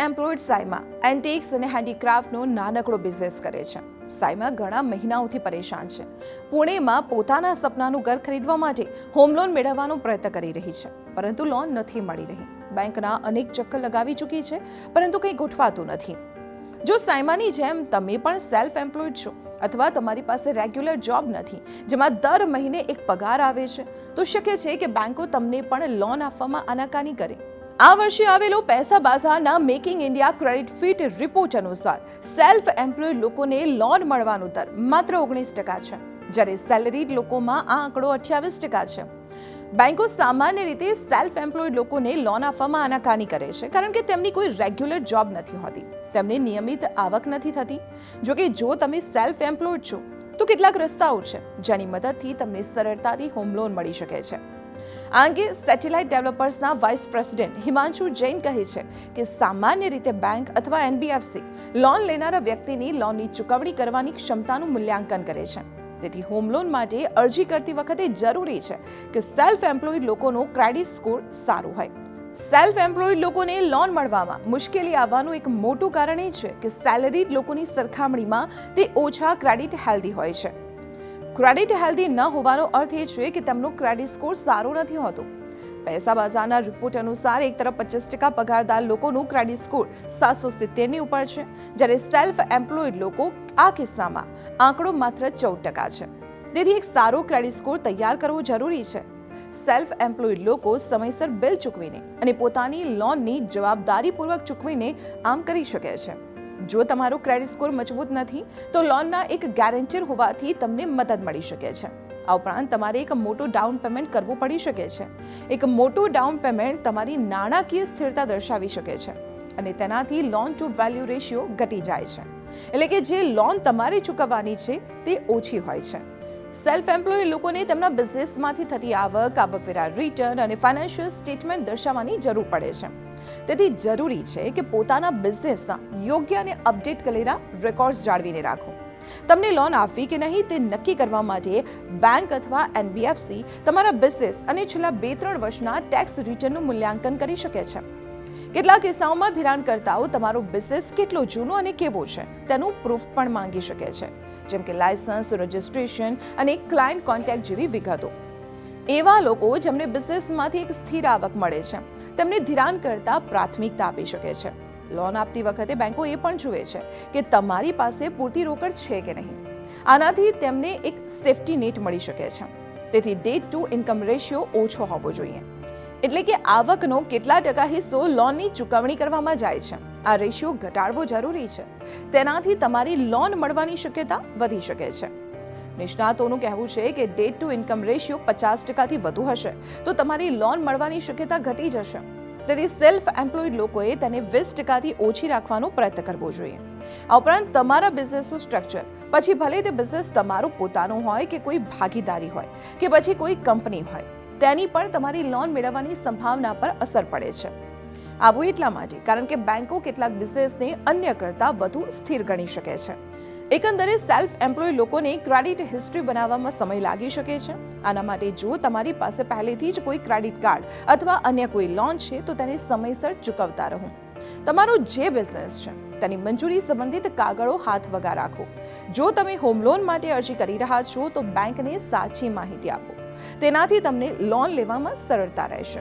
Employed Saima antics અને હેન્ડીક્રાફ્ટનો નાનકડો business કરે છે. સાયમા ઘણા મહિનાઓથી પરેશાન છે. પુણેમાં પોતાના સપનાનું ઘર ખરીદવા માટે હોમ લોન મેળવવાનો પ્રયત્ન કરી રહી છે, પરંતુ લોન નથી મળી રહી. બેંકના અનેક ચક્કર લગાવી ચૂકી છે, પરંતુ કંઈ ગોઠવાતું નથી. જો સાયમાની જેમ તમે પણ સેલ્ફ એમ્પ્લોયડ છો અથવા તમારી પાસે રેગ્યુલર જોબ નથી, જેમાં દર મહિને એક પગાર આવે છે, તો શક્ય છે કે બેંકો તમને પણ લોન આપવામાં આનાકાની કરે. આ વર્ષે આવેલો પૈસા બાઝારના making India credit fit report અનુસાર સેલ્ફ એમ્પ્લોયડ લોકોને લોન મળવાનો દર માત્ર ઓગણીસ ટકા છે, જ્યારે સેલરીડ લોકોમાં આ આંકડો અઠ્યાવીસ ટકા છે. બેંકો સામાન્ય રીતે સેલ્ફ એમ્પ્લોયડ લોકોને લોન આપવામાં આનાકાની કરે છે, કારણ કે તેમની કોઈ રેગ્યુલર જોબ નથી હોતી, તેમને નિયમિત આવક નથી થતી. જો કે જો તમે સેલ્ફ એમ્પ્લોયડ છો, તો કેટલાક રસ્તાઓ છે, જેની મદદથી તમને સરળતાથી હોમ લોન મળી શકે છે. આ અંગે સેટેલાઇટ ડેવલપર્સના વાઇસ પ્રેસિડેન્ટ હિમાંશુ જૈન કહે છે કે સામાન્ય રીતે બેંક અથવા એનબીએફસી લોન લેનારા વ્યક્તિની લોનની ચૂકવણી કરવાની ક્ષમતાનું મૂલ્યાંકન કરે છે. તેથી હોમ લોન માટે અરજી કરતી વખતે જરૂરી છે કે સેલ્ફ એમ્પ્લોયડ લોકોનો ક્રેડિટ સ્કોર સારું હોય. સેલ્ફ એમ્પ્લોયડ લોકોને લોન મળવામાં મુશ્કેલી આવવાનું એક મોટું કારણ એ છે કે સેલરીડ લોકોની સરખામણીમાં તે ઓછા ક્રેડિટ હેલ્ધી હોય છે. ક્રેડિટ હેલ્ધી ન હોવાનો અર્થ એ છે કે તેમનો ક્રેડિટ સ્કોર સારો નથી હોતો. પૈસા બજારના રિપોર્ટ અનુસાર એક તરફ પચીસ ટકા પગારદાર લોકોનું ક્રેડિટ સ્કોર સાતસો સિત્તેરની ઉપર છે, જ્યારે સેલ્ફ એમ્પ્લોયડ લોકો આ કિસ્સામાં આંકડો માત્ર ચૌદ ટકા છે. તેથી એક સારો ક્રેડિટ સ્કોર તૈયાર કરવો જરૂરી છે. સેલ્ફ એમ્પ્લોયડ લોકો સમયસર બિલ ચૂકવીને અને પોતાની લોનની જવાબદારીપૂર્વક ચૂકવીને આમ કરી શકે છે. જો તમારો ક્રેડિટ સ્કોર મજબૂત નથી, તો લોનના એક ગેરંટીર હોવાથી તમને મદદ મળી શકે છે. આ ઉપરાંત તમારે એક મોટું ડાઉન પેમેન્ટ કરવું પડી શકે છે. એક મોટું ડાઉન પેમેન્ટ તમારી નાણાકીય સ્થિરતા દર્શાવી શકે છે અને તેનાથી લોન ટુ વેલ્યુ રેશિયો ઘટી જાય છે. એટલે કે જે લોન તમારે ચૂકવવાની છે, તે ઓછી હોય છે. સેલ્ફ એમ્પ્લોય લોકોને તેમના બિઝનેસમાંથી થતી આવક, આવકવેરા રિટર્ન અને ફાઇનાન્શિયલ સ્ટેટમેન્ટ દર્શાવવાની જરૂર પડે છે. તેથી જરૂરી છે કે પોતાના બિઝનેસના યોગ્ય અને અપડેટ કરેલા રેકોર્ડ્સ જાળવીને રાખો. તમને લોન આપવી કે નહીં તે નક્કી કરવા માટે બેંક અથવા એનબીએફસી તમારા બિઝનેસ અને છેલ્લા બે ત્રણ વર્ષના ટેક્સ રિટર્નનું મૂલ્યાંકન કરી શકે છે. કેટલાક કિસ્સાઓમાં ધિરાણકર્તાઓ તમારો બિઝનેસ કેટલો જૂનો અને કેવો છે તેનું પ્રૂફ પણ માંગી શકે છે. જેમ કે લાયસન્સ રજિસ્ટ્રેશન અને ક્લાયન્ટ કોન્ટેક્ટ જેવી વિગતો. એવા લોકો જેમને બિઝનેસમાંથી એક સ્થિર આવક મળે છે. તેમને ધિરાણ કરતા પ્રાથમિકતા આપી શકે છે. લોન આપતી વખતે બેંકો એ પણ જુએ છે કે તમારી પાસે પૂરતી રોકડ છે કે નહીં. આનાથી તેમને એક સેફ્ટી નેટ મળી શકે છે. તેથી ડેટ ટુ ઇન્કમ રેશિયો ઓછો હોવો જોઈએ. એટલે કે આવકનો કેટલા ટકા હિસ્સો લોનની ચૂકવણી કરવામાં જાય છે. આ રેશિયો ઘટાડવો જરૂરી છે. તેનાથી તમારી લોન મળવાની શક્યતા વધી શકે છે. નિષ્ણાતોનું કહેવું છે કે ડેટ ટુ ઇન્કમ રેશિયો પચાસ ટકાથી વધુ હશે. તો તમારી લોન મળવાની શક્યતા ઘટી જશે તેથી સેલ્ફ એમ્પ્લોયડ લોકોએ તેને વીસ ટકાથી ઓછી રાખવાનો પ્રયત્ન કરવો જોઈએ. આ ઉપરાંત તમારા બિઝનેસનું સ્ટ્રક્ચર. પછી ભલે તે બિઝનેસ તમારું પોતાનું હોય કે કોઈ ભાગીદારી હોય કે પછી કોઈ કંપની હોય, તેની પણ તમારી લોન મેળવવાની સંભાવના પર અસર પડે છે. આવું એટલા માટે કારણ કે બેન્કો કેટલાક બિઝનેસને અન્ય કરતાં વધુ સ્થિર ગણી શકે છે. એકંદરે સેલ્ફ એમ્પ્લોય લોકોને ક્રેડિટ હિસ્ટ્રી બનાવવામાં સમય લાગી શકે છે. આના માટે જો તમારી પાસે પહેલેથી જ કોઈ ક્રેડિટ કાર્ડ અથવા અન્ય કોઈ લોન છે, તો તેને સમયસર ચૂકવતા રહો. તમારો જે બિઝનેસ છે, તેની મંજૂરી સંબંધિત કાગળો હાથ વગા રાખો. જો તમે હોમ લોન માટે અરજી કરી રહ્યા છો, તો બેંકને સાચી માહિતી આપો. તેનાથી તમને લોન લેવામાં સરળતા રહેશે.